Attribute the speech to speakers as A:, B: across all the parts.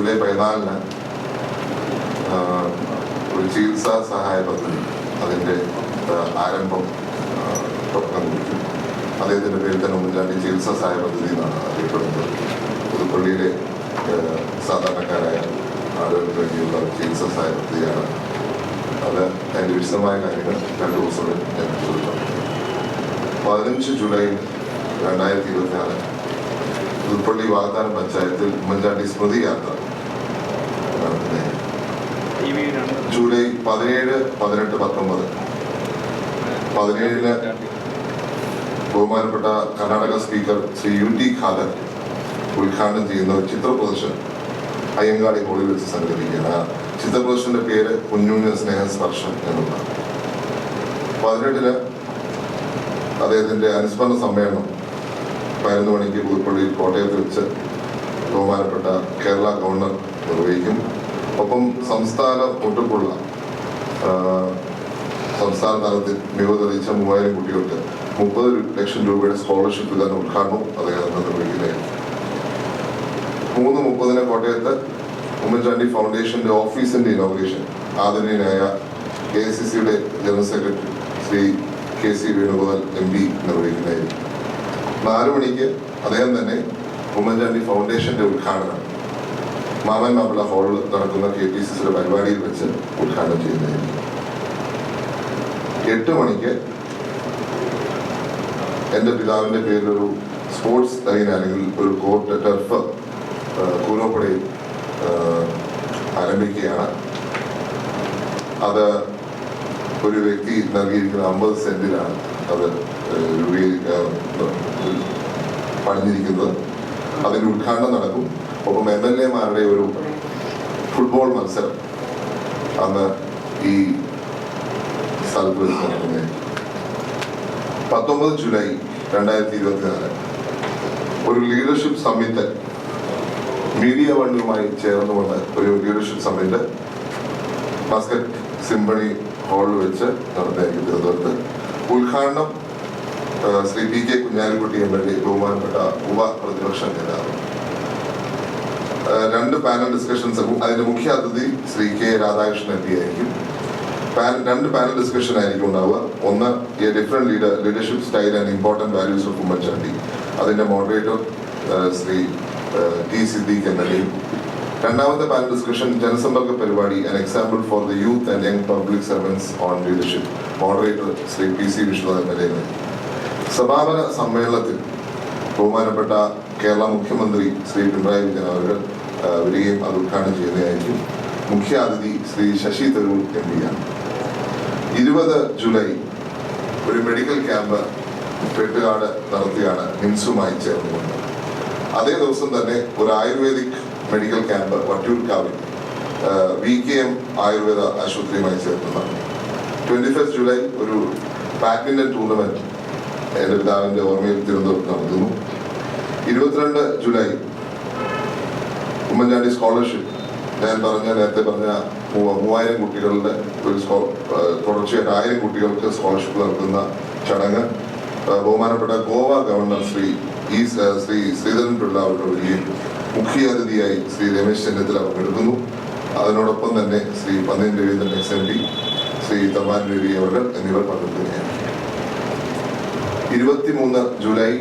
A: July പതിനാലിന് ഒരു ചികിത്സാ സഹായ പദ്ധതി അതിന്റെ ആരംഭം തുടക്കം കുറിക്കും. അദ്ദേഹത്തിന്റെ പേരിൽ തന്നെ ഉമ്മൻചാണ്ടി ചികിത്സാ സഹായ പദ്ധതി എന്നാണ് അറിയപ്പെടുന്നത്. പുതുപ്പള്ളിയിലെ സാധാരണക്കാരായ ആളുകൾക്ക് വേണ്ടിയുള്ള ചികിത്സാ സഹായ പദ്ധതിയാണ് അത്. അതിന്റെ വിശദമായ കാര്യങ്ങൾ രണ്ട് ദിവസങ്ങളിൽ ഞാൻ ചോദിക്കാം. പതിനഞ്ച് ജൂലൈ രണ്ടായിരത്തി ഇരുപത്തിനാല് പുതുപ്പള്ളി വാഗ്ദാനം പഞ്ചായത്തിൽ ഉമ്മൻചാണ്ടി സ്മൃതി യാത്ര. ജൂലൈ പതിനേഴ് പതിനെട്ട് പത്തൊമ്പത്. പതിനേഴിന് ബഹുമാനപ്പെട്ട Karnataka speaker Shri U T Khader ഉദ്ഘാടനം ചെയ്യുന്ന ഒരു ചിത്ര പ്രദർശനം അയ്യങ്കാളി ഹോളിൽ വെച്ച് സംഘടിപ്പിക്കുകയാണ്. ആ ചിത്ര പ്രദർശനത്തിന്റെ പേര് സ്നേഹ സ്പർശം എന്നുള്ളതാണ് പതിനെട്ടിന് അദ്ദേഹത്തിന്റെ അനുസ്മരണ സമ്മേളനം പതിനൊന്ന് മണിക്ക് പുതുപ്പള്ളിയിൽ കോട്ടയത്ത് വെച്ച് ബഹുമാനപ്പെട്ട കേരള ഗവർണർ നിർവഹിക്കും. ഒപ്പം സംസ്ഥാന ഒട്ടുക്കുള്ള സംസ്ഥാന തലത്തിൽ മികവ് തെളിയിച്ച മൂവായിരം കുട്ടികൾക്ക് മുപ്പത് ലക്ഷം രൂപയുടെ സ്കോളർഷിപ്പ് വിതരണ ഉദ്ഘാടനവും അദ്ദേഹം നിർവഹിക്കുകയാണ് മൂന്ന് മുപ്പതിന് കോട്ടയത്ത് ഉമ്മൻചാണ്ടി ഫൗണ്ടേഷന്റെ ഓഫീസിന്റെ ഇനോഗ്രേഷൻ ആദരണീയനായ കെ സി സിയുടെ general secretary Shri K C Venugopal M P നിർവഹിക്കുന്നതായിരിക്കും നാലു മണിക്ക് അദ്ദേഹം തന്നെ ഉമ്മൻചാണ്ടി ഫൗണ്ടേഷന്റെ ഉദ്ഘാടനം മാമൻ മാപ്പിള ഹാളിൽ നടക്കുന്ന കെ പി സി സിയുടെ പരിപാടിയിൽ വെച്ച് ഉദ്ഘാടനം ചെയ്യുന്നതായിരിക്കും എട്ട് മണിക്ക് എന്റെ പിതാവിന്റെ പേരിലൊരു സ്പോർട്സ് ലൈൻ അല്ലെങ്കിൽ ഒരു കോർട്ട് ടർഫ് കൂനോപ്പടയിൽ ആരംഭിക്കുകയാണ്. അത് ഒരു വ്യക്തി നൽകിയിരിക്കുന്ന അമ്പത് സെന്റിലാണ് അത് രൂപീകരിക്കാൻ പണിഞ്ഞിരിക്കുന്നത്. അതിന്റെ ഉദ്ഘാടനം നടക്കും. ഒപ്പം എം എൽ എമാരുടെ ഒരു ഫുട്ബോൾ മത്സരം അന്ന് ഈ സ്ഥലത്ത് വെച്ച് നടക്കുന്നത്. പത്തൊമ്പത് ജൂലൈ രണ്ടായിരത്തി ഇരുപത്തിനാല് ഒരു ലീഡർഷിപ്പ് സമ്മിറ്റ് മീഡിയ വണ്ടുമായി ചേർന്നുകൊണ്ട് ഒരു ലീഡർഷിപ്പ് സമ്മിറ്റ് മസ്കറ്റ് സിംബണി ഹാളിൽ വെച്ച് നടത്തിയായിരിക്കും തിരുവനന്തപുരത്ത് ഉദ്ഘാടനം Shri P K Kunhalikutty M L A ബഹുമാനപ്പെട്ട നേതാവ്. രണ്ട് പാനൽ ഡിസ്കഷൻസ് അതിന്റെ മുഖ്യ അതിഥി Shri K Radhakrishnan M P ആയിരിക്കും. രണ്ട് പാനൽ ഡിസ്കഷൻ ആയിരിക്കും ഉണ്ടാവുക. ഒന്ന് A different leader leadership style and important values of Oommen Chandy അതിന്റെ moderator Shri T Siddique M L എയും. രണ്ടാമത്തെ പാനൽ ഡിസ്കഷൻ ജനസമ്പർക്ക പരിപാടി an example for the youth and young public servants on leadership moderator Shri P C Vishnu M L A. സമാപന സമ്മേളനത്തിൽ ബഹുമാനപ്പെട്ട കേരള മുഖ്യമന്ത്രി ശ്രീ പിണറായി വിജയൻ അവർ വരികയും അത് ഉദ്ഘാടനം ചെയ്യുന്നതായിരിക്കും മുഖ്യ അതിഥി ശ്രീ ശശി തരൂർ എം പിയാണ് ഇരുപത് ജൂലൈ ഒരു മെഡിക്കൽ ക്യാമ്പ് വെട്ടുകാട് നടത്തിയാണ് മിൻസുമായി ചേർന്നുകൊണ്ട്. അതേ ദിവസം തന്നെ ഒരു ആയുർവേദിക് മെഡിക്കൽ ക്യാമ്പ് വട്ടിയൂർക്കാവിൽ വി കെ എം ആയുർവേദ ആശുപത്രിയുമായി ചേർന്നു ട്വന്റി ഫസ്റ്റ് ജൂലൈ ഒരു ബാഡ്മിന്റൺ ടൂർണമെന്റ് എന്റെ പിതാവിന്റെ ഓർമ്മയിൽ തിരുവനന്തപുരത്ത് നടത്തുന്നു ഇരുപത്തിരണ്ട് ജൂലൈ ഉമ്മൻചാണ്ടി സ്കോളർഷിപ്പ്. ഞാൻ പറഞ്ഞ നേരത്തെ പറഞ്ഞ മൂവായിരം കുട്ടികളുടെ ഒരു തുടർച്ചയായിട്ട് ആയിരം കുട്ടികൾക്ക് സ്കോളർഷിപ്പ് നൽകുന്ന ചടങ്ങ്. ബഹുമാനപ്പെട്ട ഗോവ ഗവർണർ ശ്രീ ഇ ശ്രീ ശ്രീധരൻ പിള്ള അവരുടെ വലിയ മുഖ്യാതിഥിയായി ശ്രീ രമേശ് ചെന്നിത്തല പങ്കെടുക്കുന്നു അതിനോടൊപ്പം തന്നെ Shri Panniyan Raveendran ex M P Shri Thaman Ravi അവർ എന്നിവർ പങ്കെടുക്കുകയാണ്. ഇരുപത്തിമൂന്ന് ജൂലൈ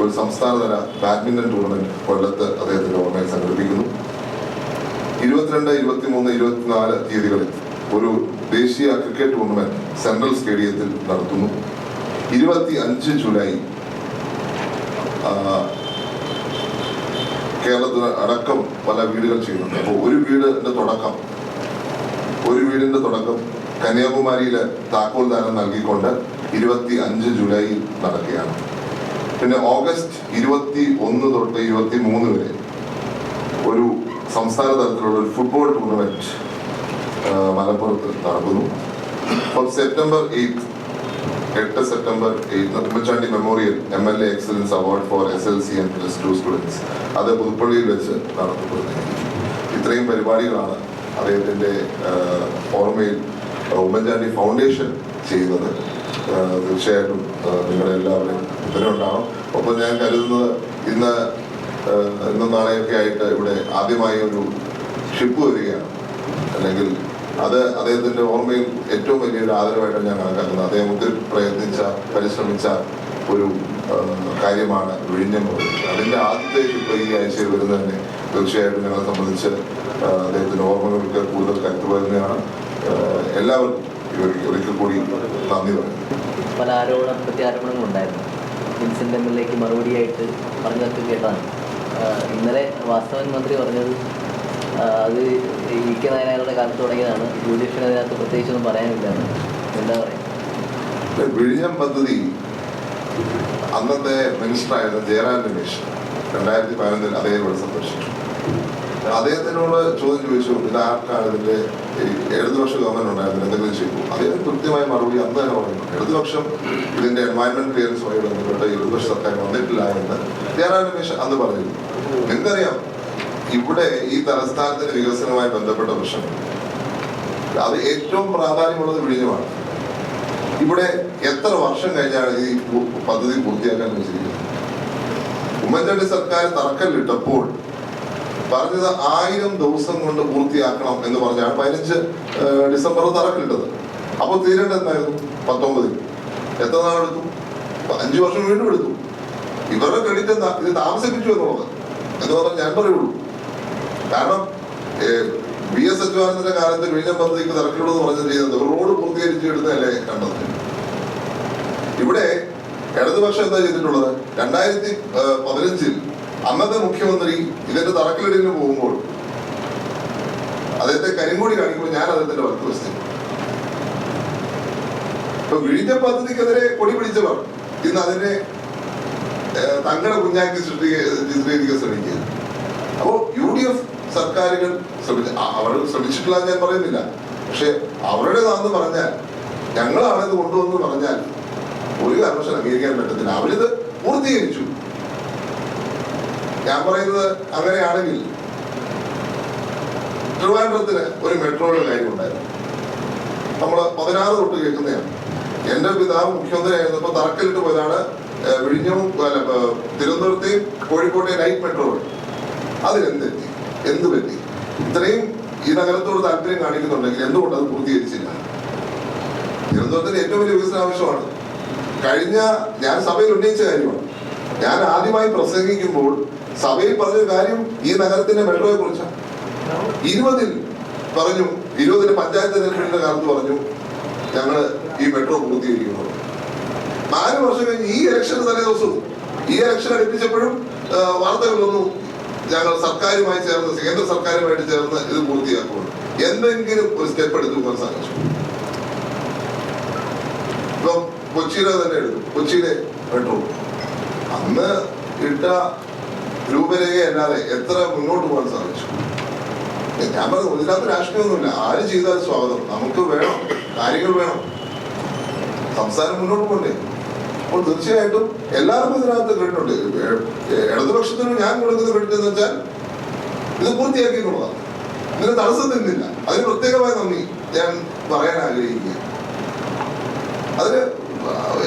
A: ഒരു സംസ്ഥാനതല ബാഡ്മിന്റൺ ടൂർണമെന്റ് കൊല്ലത്ത് അദ്ദേഹത്തിന്റെ ഓർമ്മയിൽ സംഘടിപ്പിക്കുന്നു. ഇരുപത്തിരണ്ട് ഇരുപത്തിമൂന്ന് ഇരുപത്തിനാല് തീയതികളിൽ ഒരു ദേശീയ ക്രിക്കറ്റ് ടൂർണമെന്റ് സെൻട്രൽ സ്റ്റേഡിയത്തിൽ നടത്തുന്നു. ഇരുപത്തി അഞ്ച് ജൂലൈ കേരളത്തിന് അടക്കം പല വീടുകൾ ചെയ്യുന്നുണ്ട്. അപ്പോൾ ഒരു വീടിന്റെ തുടക്കം ഒരു വീടിന്റെ തുടക്കം കന്യാകുമാരിയിലെ താക്കോൽദാനം നൽകിക്കൊണ്ട് ഇരുപത്തി അഞ്ച് ജൂലൈയിൽ നടക്കുകയാണ്. പിന്നെ ഓഗസ്റ്റ് ഇരുപത്തി ഒന്ന് തൊട്ട് ഇരുപത്തി മൂന്ന് വരെ ഒരു സംസ്ഥാന തലത്തിലുള്ള ഒരു ഫുട്ബോൾ ടൂർണമെന്റ് മലപ്പുറത്ത് നടക്കുന്നു. അപ്പം സെപ്റ്റംബർ എയ്ത്ത് എട്ട് September eighth Oommen Chandy memorial M L A excellence award for S L C and plus two students അത് പുതുപ്പള്ളിയിൽ വെച്ച് നടത്തപ്പെടുന്നു ഇത്രയും പരിപാടികളാണ് അദ്ദേഹത്തിന്റെ ഓർമ്മയിൽ ഉമ്മൻചാണ്ടി ഫൗണ്ടേഷൻ ചെയ്യുന്നത്. തീർച്ചയായിട്ടും നിങ്ങളുടെ എല്ലാവരും ഇവരുണ്ടാവും ഒപ്പം ഞാൻ കരുതുന്നത് ഇന്ന് ഇന്നും നാളെയൊക്കെ ആയിട്ട് ഇവിടെ ആദ്യമായി ഒരു ഷിപ്പ് വരികയാണ്. അല്ലെങ്കിൽ അത് അദ്ദേഹത്തിന്റെ ഓർമ്മയിൽ ഏറ്റവും വലിയൊരു ആദരവായിട്ടാണ് ഞാൻ കണക്കാക്കുന്നത്. അദ്ദേഹം ഒത്തിരി പ്രയത്നിച്ച പരിശ്രമിച്ച ഒരു കാര്യമാണ് വിഴിഞ്ഞം project. അതിന്റെ ആദ്യത്തെ ഷിപ്പ് ഈ ആഴ്ചയിൽ വരുന്നതന്നെ തീർച്ചയായിട്ടും ഞങ്ങളെ സംബന്ധിച്ച് അദ്ദേഹത്തിന്റെ ഓർമ്മകൾക്ക് കൂടുതൽ കരുത്ത് വരുന്നതാണ് എല്ലാവർക്കും ഒരിക്കൽ കൂടി നന്ദി പറയുന്നു
B: പല ആരോപണ പ്രത്യാരോപണങ്ങളുണ്ടായിരുന്നു വിൻസെന്റ് എം എൽ എക്ക് മറുപടിയായിട്ട് പറഞ്ഞതൊക്കെ കേട്ടതാണ്. ഇന്നലെ വാസ്തവൻ മന്ത്രി പറഞ്ഞത് അത് ഇ കെ നായനാരുടെ കാലത്ത് തുടങ്ങിയതാണ്. എഫിന് അതിനകത്ത് പ്രത്യേകിച്ചൊന്നും പറയാനില്ലാണ് എന്താ പറയുക?
A: വിഴിഞ്ഞം പദ്ധതി അന്നത്തെ മിനിസ്റ്ററായിരുന്ന ജയറാം രമേശ് രണ്ടായിരത്തി പതിനൊന്നിൽ അദ്ദേഹം ഇവിടെ സന്ദർശിച്ചു. അദ്ദേഹത്തിനോട് ചോദ്യം ചോദിച്ചു ഇത് ആർക്കാണ് ഇതിന്റെ ഇടതുപക്ഷ ഗവൺമെന്റ് ഉണ്ടായിരുന്നു എന്തെങ്കിലും ചെയ്തു. അദ്ദേഹം കൃത്യമായ മറുപടി അന്ന് തന്നെ പറഞ്ഞു. ഇടതുപക്ഷം ഇതിന്റെ എൻവയൺമെന്റ് ക്ലിയറൻസുമായി ബന്ധപ്പെട്ട് ഇടതുപക്ഷ സർക്കാർ വന്നിട്ടില്ല എന്ന് ജയറാം അന്ന് പറഞ്ഞു. നിങ്ങൾക്കറിയാം ഇവിടെ ഈ തലസ്ഥാനത്തിന്റെ വികസനവുമായി ബന്ധപ്പെട്ട പ്രശ്നം. അത് ഏറ്റവും പ്രാധാന്യമുള്ളത് വിഴിഞ്ഞമാണ്. ഇവിടെ എത്ര വർഷം കഴിഞ്ഞാണ് ഈ പദ്ധതി പൂർത്തിയാക്കാൻ വെച്ചിരിക്കുന്നത്? ഉമ്മൻചാണ്ടി സർക്കാർ തറക്കല്ലിട്ടപ്പോൾ പറഞ്ഞത് ആയിരം ദിവസം കൊണ്ട് പൂർത്തിയാക്കണം എന്ന് പറഞ്ഞാണ് പതിനഞ്ച് ഡിസംബർ തറക്കിട്ടത് അപ്പോൾ തീരേണ്ട എന്തായിരുന്നു? പത്തൊമ്പതിൽ എത്ര നാളെടുത്തു അഞ്ചു വർഷം വീണ്ടും എടുത്തു. ഇവരുടെ ക്രെഡിറ്റ് എന്താ? ഇത് താമസിപ്പിച്ചു എന്നുള്ളത്. എന്ന് പറഞ്ഞാൽ ഞാൻ പറയുള്ളൂ. കാരണം വി എസ് അച്യുതാനന്ദന്റെ കാലത്ത് വിഴിഞ്ഞം പദ്ധതിക്ക് തറക്കിലുള്ളത് പറഞ്ഞത് ചെയ്തത് റോഡ് പൂർത്തീകരിച്ച് എടുത്തതല്ലേ കണ്ടത്. ഇവിടെ ഇടതുപക്ഷം എന്താ ചെയ്തിട്ടുള്ളത്? രണ്ടായിരത്തി പതിനഞ്ചിൽ അന്നത്തെ മുഖ്യമന്ത്രി ഇതിന്റെ തറക്കല്ലിടലിന് പോകുമ്പോൾ അദ്ദേഹത്തെ കരിങ്കൂടി കാണിക്കുമ്പോൾ ഞാൻ അദ്ദേഹത്തിന്റെ വെച്ചു ഇപ്പൊ വിഴിഞ്ഞ പദ്ധതിക്കെതിരെ കൊടി പിടിച്ചവർ ഇന്ന് അതിനെ തങ്ങളുടെ കുഞ്ഞാക്കി സൃഷ്ടി ചിത്രീകരിക്കാൻ ശ്രമിക്കുക അപ്പോ യു ഡി എഫ് സർക്കാരുകൾ ശ്രമിച്ച അവർ ശ്രമിച്ചിട്ടില്ല ഞാൻ പറയുന്നില്ല. പക്ഷെ അവരുടേതാണെന്ന് പറഞ്ഞാൽ ഞങ്ങളാണ് ഇത് കൊണ്ടുവന്ന് പറഞ്ഞാൽ ഒരു കാരണവശാലും അംഗീകരിക്കാൻ പറ്റത്തില്ല. അവരിത് പൂർത്തീകരിച്ചു. ഞാൻ പറയുന്നത് അങ്ങനെയാണെങ്കിൽ തിരുവനന്തപുരത്തിന് ഒരു മെട്രോയുടെ കാര്യം ഉണ്ടായിരുന്നു. നമ്മൾ പതിനാറ് തൊട്ട് കേൾക്കുന്നതാണ്. എന്റെ പിതാവ് മുഖ്യമന്ത്രി ആയിരുന്നപ്പോൾ തറക്കല്ലിട്ട് പോയതാണ് വിഴിഞ്ഞവും തിരുവനന്തപുരത്തെയും കോഴിക്കോട്ടെയും ലൈറ്റ് മെട്രോ അതിനെന്തെത്തി എന്ത് പറ്റി? ഇത്രയും ഈ നഗരത്തോട് താല്പര്യം കാണിക്കുന്നുണ്ടെങ്കിൽ എന്തുകൊണ്ട് അത് പൂർത്തീകരിച്ചില്ല? തിരുവനന്തപുരത്തിന്റെ ഏറ്റവും വലിയ വികസന ആവശ്യമാണ് കഴിഞ്ഞ ഞാൻ സഭയിൽ ഉന്നയിച്ച കാര്യമാണ്. ഞാൻ ആദ്യമായി പ്രസംഗിക്കുമ്പോൾ സഭയിൽ പറഞ്ഞ കാര്യം ഈ നഗരത്തിന്റെ മെട്രോയെ കുറിച്ചാണ്. ഇരുപതിൽ പറഞ്ഞു ഇരുപതിന് പഞ്ചായത്ത് തെരഞ്ഞെടുപ്പിന്റെ കാലത്ത് പറഞ്ഞു ഞങ്ങൾ ഈ മെട്രോ പൂർത്തീകരിക്കുന്നു നാല് വർഷം കഴിഞ്ഞ് ഈ ഇലക്ഷൻ തലേ ദിവസവും ഈ ഇലക്ഷൻ അടുപ്പിച്ചപ്പോഴും വാർത്തകൾ വന്നു ഞങ്ങൾ സർക്കാരുമായി ചേർന്ന് കേന്ദ്ര സർക്കാരുമായിട്ട് ചേർന്ന് ഇത് പൂർത്തിയാക്കുമ്പോൾ എന്തെങ്കിലും ഒരു സ്റ്റെപ്പ് എടുത്തു പോകാൻ സാധിച്ചു. ഇപ്പം കൊച്ചിയിലെ തന്നെ എടുക്കും കൊച്ചിയിലെ മെട്രോ. അന്ന് ഇട്ട രൂപരേഖ അല്ലാതെ എത്ര മുന്നോട്ട് പോകാൻ സാധിച്ചു? ഞാൻ പറഞ്ഞു ഇതിനകത്ത് രാഷ്ട്രീയമൊന്നുമില്ല. ആര് ചെയ്താലും സ്വാഗതം. നമുക്ക് വേണം. കാര്യങ്ങൾ വേണം. സംസ്ഥാനം മുന്നോട്ട് പോകണ്ടേ? അപ്പോൾ തീർച്ചയായിട്ടും എല്ലാവർക്കും ഇതിനകത്ത് ക്രെഡിറ്റ് ഉണ്ട്. ഏ- ഏ- ഇടതുപക്ഷത്തിന് ഞാൻ കൊടുക്കുന്ന ക്രെഡിറ്റ് എന്ന് വെച്ചാൽ ഇത് പൂർത്തിയാക്കി എന്നുള്ളതാണ് ഇതിന് തടസ്സം നിന്നില്ല. അതിന് പ്രത്യേകമായി നന്ദി ഞാൻ പറയാൻ ആഗ്രഹിക്കുക അതിന്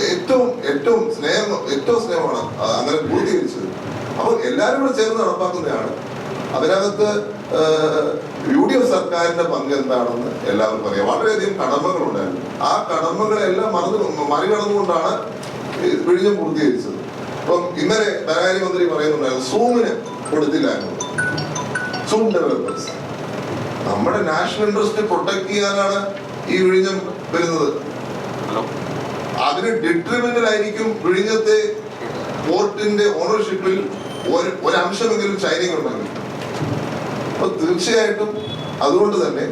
A: ഏറ്റവും ഏറ്റവും സ്നേഹം ഏറ്റവും സ്നേഹമാണ് അങ്ങനെ പൂർത്തീകരിച്ചത്. അപ്പോൾ എല്ലാവരും കൂടെ ചേർന്ന് നടപ്പാക്കുന്നതാണ്. അതിനകത്ത് യു ഡി എഫ് സർക്കാരിന്റെ പങ്ക് എന്താണെന്ന് എല്ലാവർക്കും അറിയാം. വളരെയധികം കടമകളുണ്ടായിരുന്നു. ആ കടമകളെല്ലാം മറന്നു മറികടന്നുകൊണ്ടാണ് വിഴിഞ്ഞം പൂർത്തീകരിച്ചത്. അപ്പം ഇന്നലെ ധനകാര്യ മന്ത്രി പറയുന്നുണ്ടായിരുന്നു സൂമിന് കൊടുത്തില്ലായിരുന്നു. Zoom developers. നമ്മുടെ നാഷണൽ ഇൻട്രസ്റ്റ് പ്രൊട്ടക്ട് ചെയ്യാനാണ് ഈ വിഴിഞ്ഞം വരുന്നത്. അതിന് ഡിട്രിമെന്റൽ ആയിരിക്കും വിഴിഞ്ഞത്തെ പോർട്ടിന്റെ ഓണർഷിപ്പിൽ ഒരു ഒരംശമെങ്കിലും ചൈനയ്ക്ക് ഉണ്ടാകും അപ്പൊ തീർച്ചയായിട്ടും അതുകൊണ്ട് തന്നെ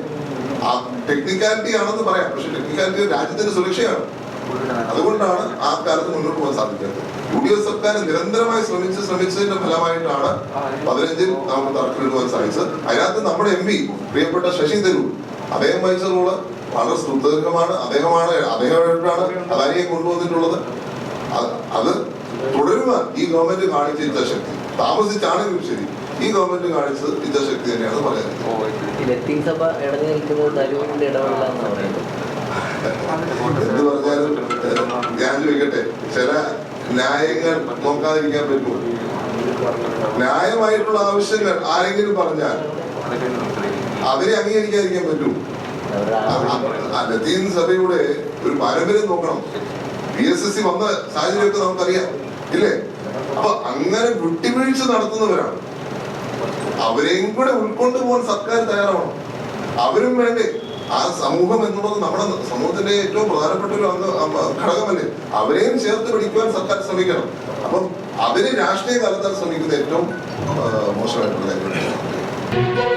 A: ആ ടെക്നിക്കാലിറ്റി ആണെന്ന് പറയാം. പക്ഷെ ടെക്നിക്കാലിറ്റി രാജ്യത്തിന്റെ സുരക്ഷയാണ്. അതുകൊണ്ടാണ് ആ കാലത്ത് മുന്നോട്ട് പോകാൻ സാധിക്കാത്തത്. യു ഡി എഫ് സർക്കാർ നിരന്തരമായി ശ്രമിച്ച് ശ്രമിച്ചതിന്റെ ഫലമായിട്ടാണ് പതിനഞ്ചിൽ നമുക്ക് തറക്കല്ലിടുവാൻ സാധിച്ചത്. അതിനകത്ത് നമ്മുടെ എം പി പ്രിയപ്പെട്ട ശശി തരൂർ അദ്ദേഹം വഹിച്ച റോൾ വളരെ ശ്രദ്ധകമാണ് അദ്ദേഹമാണ് അദ്ദേഹമായിട്ടാണ് അദാനിയെ കൊണ്ടുവന്നിട്ടുള്ളത്. അത് തുടരുവാൻ ഈ ഗവൺമെന്റ് കാണിച്ച യുദ്ധശക്തി. താമസിച്ചാണെങ്കിലും ശരി. ഈ ഗവൺമെന്റ് കാണിച്ചത് യുദ്ധശക്തി തന്നെയാണ് പറയുന്നത്
B: ലത്തീൻ സഭ ഇടഞ്ഞു നിൽക്കുന്നത് പറയുന്നത്
A: എന്ത് പറഞ്ഞാലും ഞാൻ ചോദിക്കട്ടെ ചില ന്യായങ്ങൾ നോക്കാതിരിക്കാൻ പറ്റുമോ? ന്യായമായിട്ടുള്ള ആവശ്യങ്ങൾ ആരെങ്കിലും പറഞ്ഞാൽ അതിനെ അംഗീകരിക്കാതിരിക്കാൻ പറ്റൂ
B: അവരുടെ
A: ലത്തീൻ സഭയുടെ ഒരു പാരമ്പര്യം നോക്കണം. പി എസ് എസ് സി വന്ന സാഹചര്യമൊക്കെ നമുക്കറിയാം. ഇല്ലേ? അപ്പൊ അങ്ങനെ വിട്ടുവീഴ്ച നടത്തുന്നവരാണ്. അവരെയും കൂടെ ഉൾക്കൊണ്ടു പോകാൻ സർക്കാർ തയ്യാറാവണം. അവരും വേണ്ടേ? ആ സമൂഹം എന്നുള്ളത് നമ്മുടെ സമൂഹത്തിന്റെ ഏറ്റവും പ്രധാനപ്പെട്ട ഒരു ഘടകമല്ലേ? അവരെയും ചേർത്ത് പിടിക്കുവാൻ സർക്കാർ ശ്രമിക്കണം. അപ്പം അവർ രാഷ്ട്രീയ കാലത്താൽ ശ്രമിക്കുന്ന ഏറ്റവും മോശമായിട്ടുള്ള കാര്യമാണ്.